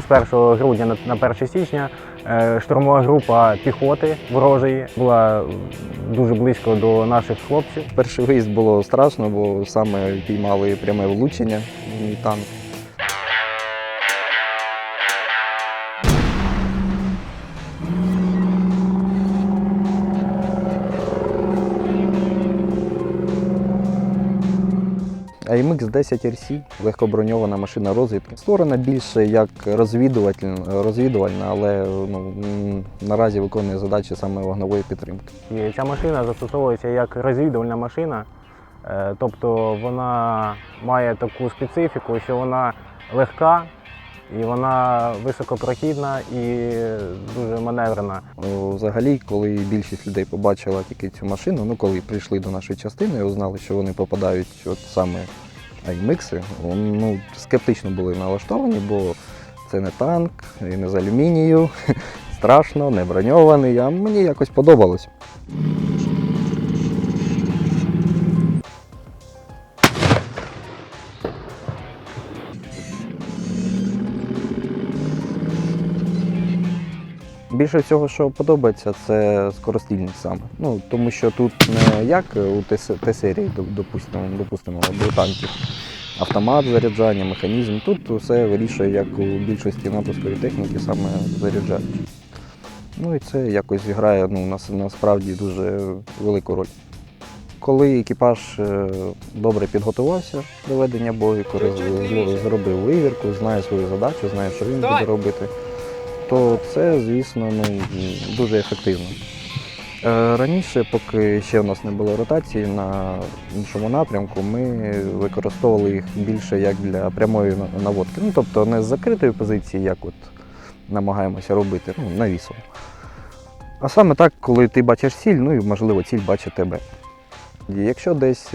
31 грудня на- на 1 січня е, штурмова група піхоти ворожої була дуже близько до наших хлопців. Перший виїзд було страшно, бо саме піймали пряме влучення танк. AMX 10 RC легкоброньована машина розвідки. Створена більше як розвідувальна, розвідувальна але ну, наразі виконує задачі саме вогневої підтримки. І ця машина застосовується як розвідувальна машина, Е, тобто вона має таку специфіку, що вона легка і вона високопрохідна і дуже маневрена. Взагалі, коли більшість людей побачила тільки цю машину, ну коли прийшли до нашої частини і узнали, що вони попадають от саме аймикси, ну, скептично були налаштовані, бо це не танк, і не з алюмінію, страшно, не броньований, а мені якось подобалось. Більше всього, що подобається, це скорострільність саме. Ну, тому що тут не як у Т-серії, допустимо, допустимо, у танків. Автомат заряджання, механізм. Тут все вирішує, як у більшості натовської техніки, саме заряджаючи. Ну і це якось грає ну, нас, насправді дуже велику роль. Коли екіпаж е, добре підготувався до ведення бою, коли зробив вивірку, знає свою задачу, знає, що він буде робити, то це, звісно, ну, дуже ефективно. Е, Раніше, поки ще в нас не було ротації на іншому напрямку, ми використовували їх більше як для прямої наводки. Ну, тобто не з закритої позиції, як от намагаємося робити, ну, навісом. А саме так, коли ти бачиш ціль, ну і можливо ціль бачить тебе. Якщо десь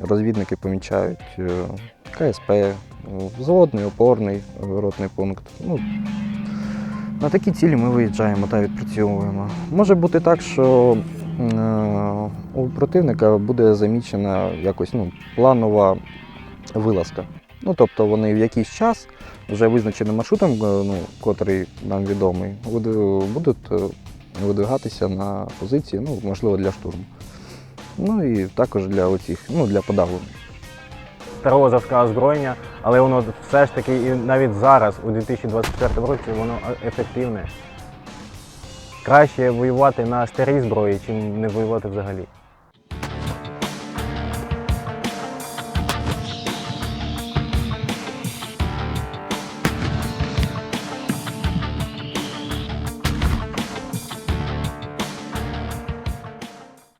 розвідники помічають е, КСП, взводний, опорний е, ротний пункт, ну, на такі цілі ми виїжджаємо та відпрацьовуємо. Може бути так, що е, у противника буде замічена якось ну, планова вилазка. Ну, тобто вони в якийсь час вже визначеним маршрутом, е, ну, котрий нам відомий, будуть е, видвигатися на позиції, ну, можливо, для штурму. Ну і також для оцих, ну, для подавлення. Зразка озброєння, але воно все ж таки і навіть зараз, у 2024 році, воно ефективне. Краще воювати на старій зброї, чим не воювати взагалі.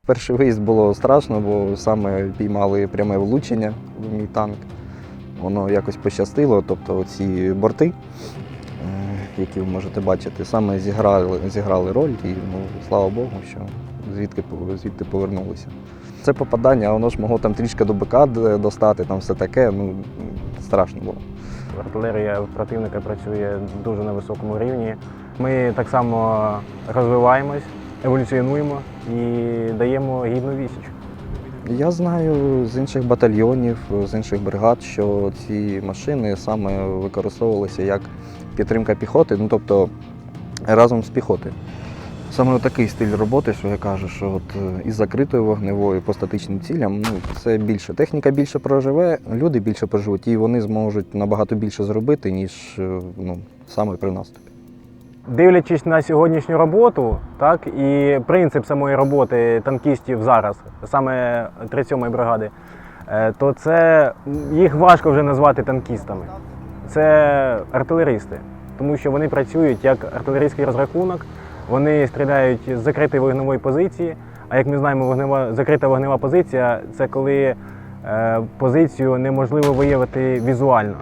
Перший виїзд було страшно, бо саме піймали пряме влучення в мій танк. Воно якось пощастило, тобто ці борти, е, які ви можете бачити, саме зіграли, зіграли роль, і ну, слава Богу, що звідки, звідти повернулися. Це попадання, воно ж могло там трішки до БК достати, там все таке, ну страшно було. Артилерія противника працює дуже на високому рівні. Ми так само розвиваємось, еволюціонуємо і даємо гідну відсіч. Я знаю з інших батальйонів, з інших бригад, що ці машини саме використовувалися як підтримка піхоти, ну тобто разом з піхотою. Саме такий стиль роботи, що я кажу, що от е, із закритою вогневою по статичним цілям, ну це більше. Техніка більше проживе, люди більше проживуть, і вони зможуть набагато більше зробити, ніж е, ну, саме при наступі. Дивлячись на сьогоднішню роботу, так і принцип самої роботи танкістів зараз, саме 37-ї бригади, е, то це їх важко вже назвати танкістами. Це артилеристи, тому що вони працюють як артилерійський розрахунок, вони стріляють з закритої вогневої позиції. А як ми знаємо, вогнева, закрита вогнева позиція це коли е, позицію неможливо виявити візуально.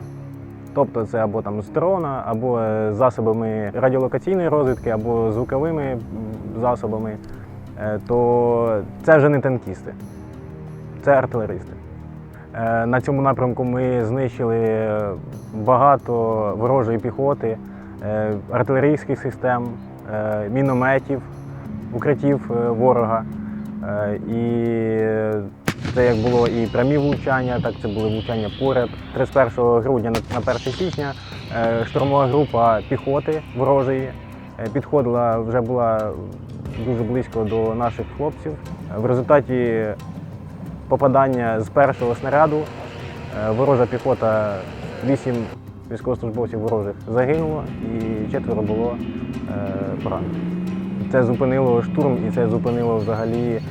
Тобто це або там з дрона, або е, засобами радіолокаційної розвідки, або звуковими засобами, Е, то це вже не танкісти, це артилеристи. Е, На цьому напрямку ми знищили багато ворожої піхоти, артилерійських систем, мінометів, укриттів ворога. І це як було і прямі влучання, так це були влучання поряд. 31 грудня на на 1 січня е, штурмова група піхоти ворожої. Е, Підходила, вже була дуже близько до наших хлопців. В результаті попадання з першого снаряду е, ворожа піхота, вісім військовослужбовців ворожих загинуло і четверо було поранено. Це зупинило штурм і це зупинило взагалі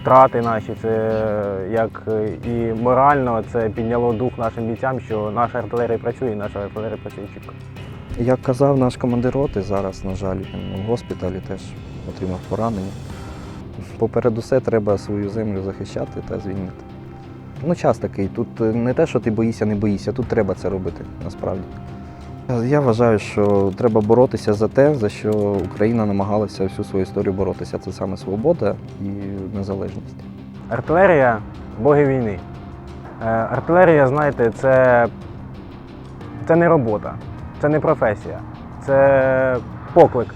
втрати наші. Це як і морально це підняло дух нашим бійцям, що наша артилерія працює, і наша артилерія працює чітко. Як казав наш командир роти, зараз, на жаль, він в госпіталі теж отримав поранення. Поперед усе треба свою землю захищати та звільнити. Ну, час такий. Тут не те, що ти боїшся, не боїшся, тут треба це робити насправді. Я вважаю, що треба боротися за те, за що Україна намагалася всю свою історію боротися. Це саме свобода і незалежність. Артилерія боги війни. Е, Артилерія, знаєте, це, це не робота, це не професія, це поклик.